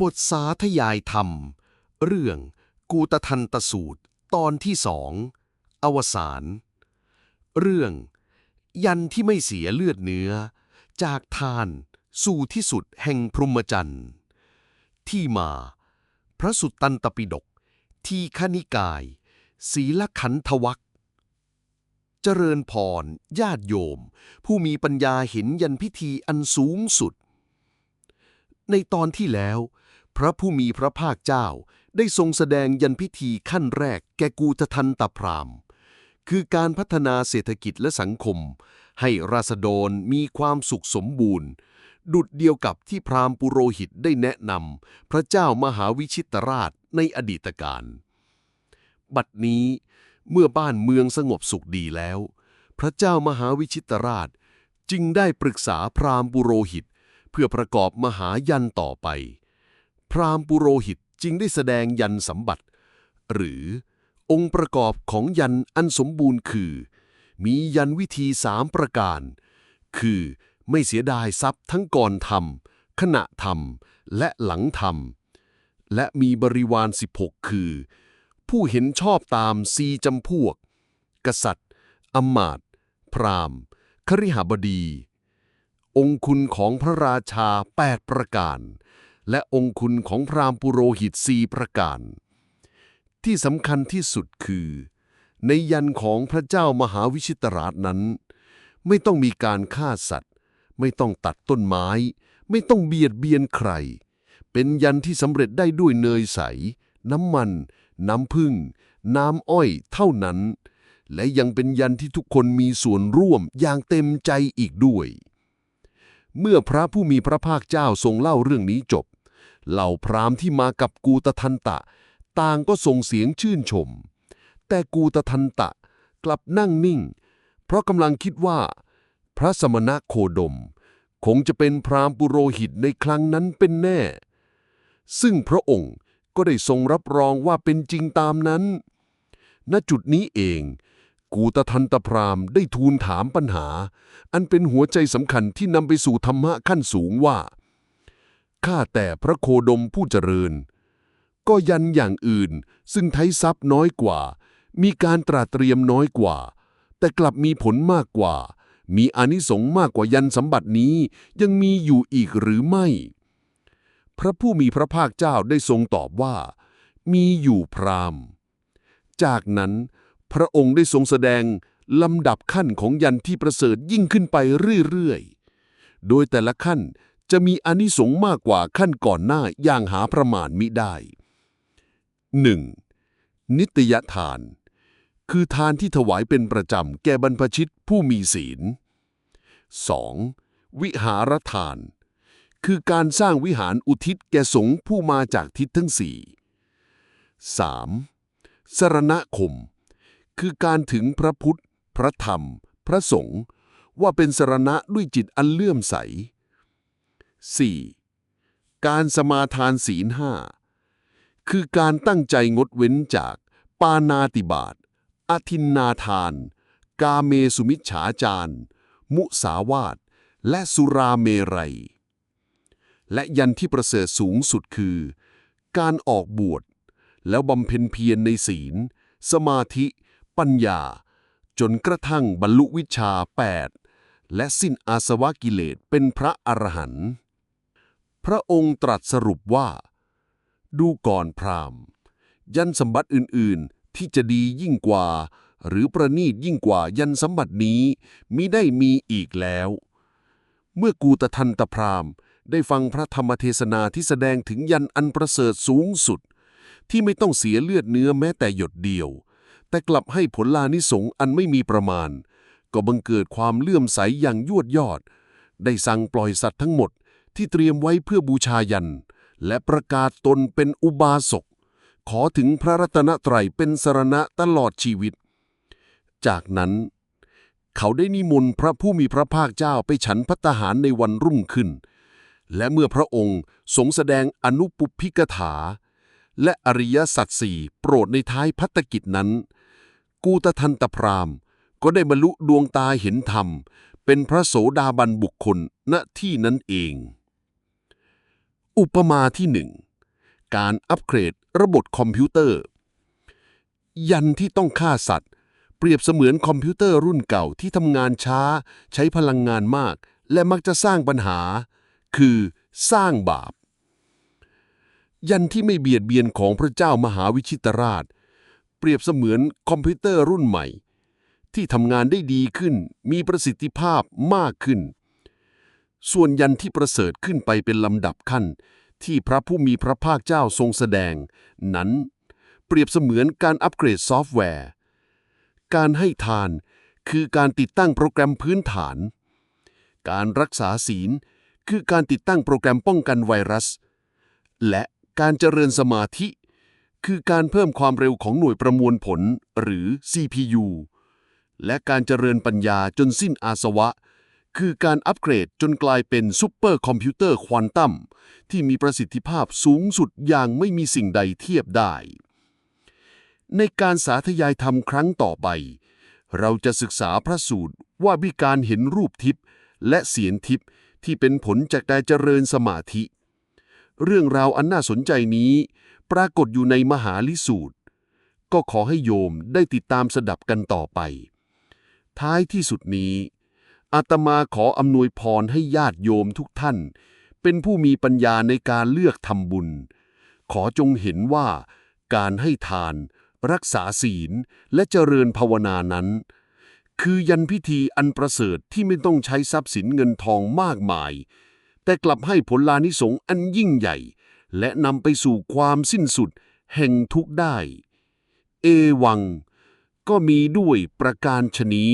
บทสาธยายธรรม เรื่องกูตทันตสูตร ตอนที่สอง อวสาน เรื่อง ยันที่ไม่เสียเลือดเนื้อ จากทานสู่ที่สุดแห่งพรหมจรรย์ ที่มา พระสุตตันตปิฎกที่ขนิกาย ศีลขันธวัคเจริญพร ญาติโยม ผู้มีปัญญาเห็นยันพิธีอันสูงสุด ในตอนที่แล้ว พระผู้มีพระภาคเจ้าได้ทรงแสดงยันพิธีขั้นแรกแก่กูตทันตพรามคือการพัฒนาเศรษฐกิจและสังคม ให้ราษฎรมีความสุขสมบูรณ์ ดุดเดียวกับที่พราหมณ์ปุโรหิตได้แนะนำพระเจ้ามหาวิชิตราชในอดีตการ บัดนี้เมื่อบ้านเมืองสงบสุขดีแล้ว พระเจ้ามหาวิชิตราชจึงได้ปรึกษาพราหมณ์ปุโรหิต เพื่อประกอบมหายันต่อไป พราหมณ์ปุโรหิตจึงได้แสดงยันสมบัติ หรือองค์ประกอบของยันอันสมบูรณ์คือ มียันวิธีสามประการ คือไม่เสียดายทรัพย์ทั้งก่อนทำขณะทำและหลังทำและมีบริวาร 16 คือ ผู้เห็นชอบตามสีจำพวก กษัตริย์อมาตพราหมณ์ คริหบดี องค์คุณของพระราชา 8 ประการ และองค์คุณของพราหมณ์ปุโรหิตสี่ประการ ที่สำคัญที่สุดคือ ในยันของพระเจ้ามหาวิชิตราชนั้น ไม่ต้องมีการฆ่าสัตว์ ไม่ต้องตัดต้นไม้ ไม่ต้องเบียดเบียนใคร เป็นยันที่สำเร็จได้ด้วยเนยใส น้ำมัน น้ำผึ้งน้ำอ้อยเท่านั้น และยังเป็นยันที่ทุกคนมีส่วนร่วมอย่างเต็มใจอีกด้วยเมื่อพระผู้มีพระภาคเจ้าทรงเล่าเรื่องนี้จบ เหล่าพราหมณ์ที่มากับกูตทันตะ ต่างก็ส่งเสียงชื่นชม แต่กูตทันตะกลับนั่งนิ่ง เพราะกำลังคิดว่า พระสมณะโคดม คงจะเป็นพราหมณ์ปุโรหิตในครั้งนั้นเป็นแน่ ซึ่งพระองค์ก็ได้ทรงรับรองว่าเป็นจริงตามนั้น ณจุดนี้เอง กูตทันตพราหมณ์ได้ทูลถามปัญหา อันเป็นหัวใจสำคัญที่นำไปสู่ธรรมะขั้นสูงว่า ข้าแต่พระโคดมผู้เจริญ ก็ยันอย่างอื่นซึ่งไททรัพย์น้อยกว่า มีการตราเตรียมน้อยกว่า แต่กลับมีผลมากกว่า มีอนิสงส์มากกว่ายันสมบัตินี้ยังมีอยู่อีกหรือไม่ พระผู้มีพระภาคเจ้าได้ทรงตอบว่า มีอยู่พรามจากนั้นพระองค์ได้ทรงแสดงลำดับขั้นของยันที่ประเสริฐยิ่งขึ้นไปเรื่อยๆ โดยแต่ละขั้น จะมีอนิสงส์มากกว่าขั้นก่อนหน้าอย่างหาประมาณมิได้ 1. นิตยทาน คือทานที่ถวายเป็นประจำแก่บรรพชิตผู้มีศีล 2. วิหารทาน คือการสร้างวิหารอุทิศแก่สงฆ์ผู้มาจากทิศทั้งสี่ 3. สรณคม คือการถึงพระพุทธ พระธรรม พระสงฆ์ว่าเป็นสรณะด้วยจิตอันเลื่อมใส 4. การสมาทานศีลห้าคือการตั้งใจงดเว้นจาก ปานาติบาตอทินนาทาน กาเมสุมิจฉาจาร มุสาวาทและสุราเมรัย และยันที่ประเสริฐสูงสุดคือ การออกบวช แล้วบำเพ็ญเพียรในศีล สมาธิ ปัญญา จนกระทั่งบรรลุวิชา 8 และสิ้นอาสวะกิเลสเป็นพระอรหันต์ พระองค์ตรัสสรุปว่า ดูก่อนพราหมณ์ ยันสมบัติอื่น ๆ ที่จะดียิ่งกว่า หรือประณีตยิ่งกว่ายันสมบัตินี้มิได้มีอีกแล้ว เมื่อกูตทันตพราหมณ์ ได้ฟังพระธรรมเทศนาที่แสดงถึงยันอันประเสริฐสูงสุด ที่ไม่ต้องเสียเลือดเนื้อแม้แต่หยดเดียว แต่กลับให้ผลลานิสงอันไม่มีประมาณ ก็บังเกิดความเลื่อมใสอย่างยวดยอด ได้สั่งปล่อยสัตว์ทั้งหมด ที่เตรียมไว้เพื่อบูชายัน และประกาศตนเป็นอุบาสก ขอถึงพระรัตนตรัยเป็นสรณะตลอดชีวิต จากนั้น เขาได้นิมนต์พระผู้มีพระภาคเจ้าไปฉันพัตหารในวันรุ่งขึ้น และเมื่อพระองค์ทรงแสดงอนุปุพิกถา และอริยสัจสี่โปรดในท้ายพัตตกิจนั้น กูตทันตพรามก็ได้บรรลุดวงตาเห็นธรรม เป็นพระโสดาบันบุคคลณที่นั้นเอง อุปมาที่หนึ่งการอัปเกรดระบบคอมพิวเตอร์ ยันที่ต้องฆ่าสัตว์ เปรียบเสมือนคอมพิวเตอร์รุ่นเก่าที่ทำงานช้า ใช้พลังงานมาก และมักจะสร้างปัญหา คือสร้างบาป ยันที่ไม่เบียดเบียนของพระเจ้ามหาวิชิตราช เปรียบเสมือนคอมพิวเตอร์รุ่นใหม่ ที่ทำงานได้ดีขึ้น มีประสิทธิภาพมากขึ้น ส่วนยันที่ประเสริฐขึ้นไปเป็นลำดับขั้น ที่พระผู้มีพระภาคเจ้าทรงแสดง นั้น เปรียบเสมือนการอัปเกรดซอฟต์แวร์ การให้ทานคือการติดตั้งโปรแกรมพื้นฐาน การรักษาศีล คือการติดตั้งโปรแกรมป้องกันไวรัส และการเจริญสมาธิ คือการเพิ่มความเร็วของหน่วยประมวลผลหรือ CPU และการเจริญปัญญาจนสิ้นอาสวะ คือการอัปเกรดจนกลายเป็นซูเปอร์คอมพิวเตอร์ควอนตัมที่มีประสิทธิภาพสูงสุดอย่างไม่มีสิ่งใดเทียบได้ ในการสาธยายธรรมครั้งต่อไป เราจะศึกษาพระสูตรว่าวิการเห็นรูปทิพย์และเสียงทิพย์ที่เป็นผลจากการเจริญสมาธิ เรื่องราวอันน่าสนใจนี้ ปรากฏอยู่ในมหาลิสูตร ก็ขอให้โยมได้ติดตามสดับกันต่อไป ท้ายที่สุดนี้ อาตมาขออำนวยพรให้ญาติโยมทุกท่าน เป็นผู้มีปัญญาในการเลือกทำบุญ ขอจงเห็นว่า การให้ทาน รักษาศีลและเจริญภาวนานั้น คือยันพิธีอันประเสริฐที่ไม่ต้องใช้ทรัพย์สินเงินทองมากมาย แต่กลับให้ผลลานิสง์อันยิ่งใหญ่ และนำไปสู่ความสิ้นสุดแห่งทุกได้ เอวัง ก็มีด้วยประการชนี